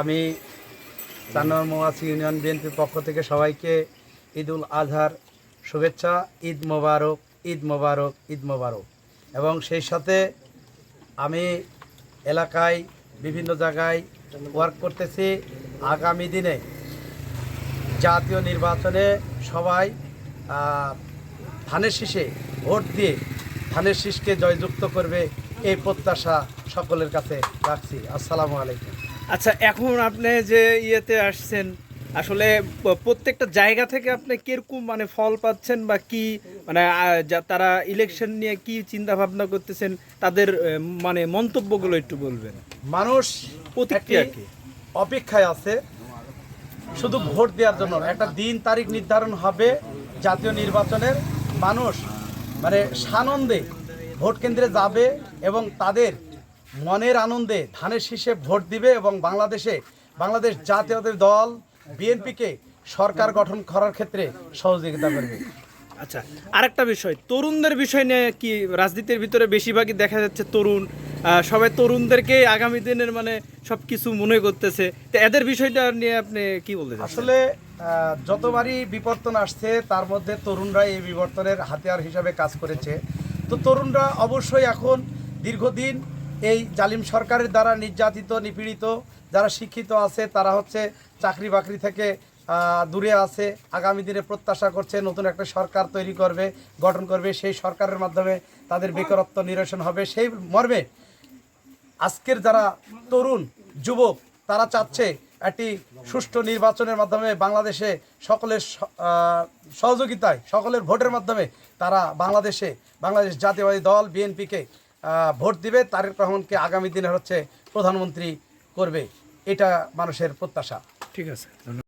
আমি চান্নার মৌয়াছি ইউনিয়ন বিএনপির পক্ষ থেকে সবাইকে ঈদ উল আজহার শুভেচ্ছা, ঈদ মোবারক ঈদ মোবারক ঈদ মোবারক। এবং সেই সাথে আমি এলাকায় বিভিন্ন জায়গায় ওয়ার্ক করতেছি। আগামী দিনে জাতীয় নির্বাচনে সবাই ধানের শীষে ভোট দিয়ে ধানের শীষকে জয়যুক্ত করবে এই প্রত্যাশা সকলের কাছে রাখছি। আসসালামু আলাইকুম। আচ্ছা এখন আপনি যে ইয়েতে আসছেন আসলে প্রত্যেকটা জায়গা থেকে আপনি কীরকম মানে ফল পাচ্ছেন বা কি? মানে তারা ইলেকশন নিয়ে কি চিন্তা ভাবনা করতেছেন? তাদের মানে মন্তব্যগুলো একটু বলবেন। মানুষ প্রতিক্রিয়া একটি কি? অপেক্ষায় আছে শুধু ভোট দেওয়ার জন্য একটা দিন তারিখ নির্ধারণ হবে জাতীয় নির্বাচনের। মানুষ মানে সানন্দে ভোট কেন্দ্রে যাবে এবং তাদের মনের আনন্দে ধানের শীষে ভোট দিবে এবং বাংলাদেশে বাংলাদেশ জাতীয়তাবাদী দল বিএনপিকে সরকার গঠন করার ক্ষেত্রে সহযোগিতা করবে। আচ্ছা আরেকটা বিষয় তরুণদের বিষয় নিয়ে কি রাজনীতির ভিতরে বেশিরভাগই দেখা যাচ্ছে তরুণ সবাই তরুণদেরকে আগামী দিনের মানে সব কিছু মনে করতেছে। তো এদের বিষয়টা নিয়ে আপনি কি বলতে আসলে যতবারই বিবর্তন আসছে তার মধ্যে তরুণরা এই বিবর্তনের হাতিয়ার হিসাবে কাজ করেছে। তো তরুণরা অবশ্যই এখন দীর্ঘদিন এই জালিম সরকারের দ্বারা নির্যাতিত, নিপীড়িত যারা শিক্ষিত আছে, তারা হচ্ছে চাকরি বাকরি থেকে দূরে আছে। আগামী দিনে প্রত্যাশা করছে নতুন একটা সরকার তৈরি করবে, গঠন করবে। সেই সরকারের মাধ্যমে তাদের বেকারত্ব নিরসন হবে। সেই মর্মে আজকের যারা তরুণ, যুবক, তারা চাচ্ছে একটি সুষ্ঠু নির্বাচনের মাধ্যমে বাংলাদেশে সকলের সহযোগিতায়, সকলের ভোটের মাধ্যমে তারা বাংলাদেশে, বাংলাদেশ জাতীয়বাদী দল, বিএনপিকে ভোট দিবে তারেক রহমানকে আগামী দিনে হচ্ছে প্রধানমন্ত্রী করবে। এটা মানুষের প্রত্যাশা। ঠিক আছে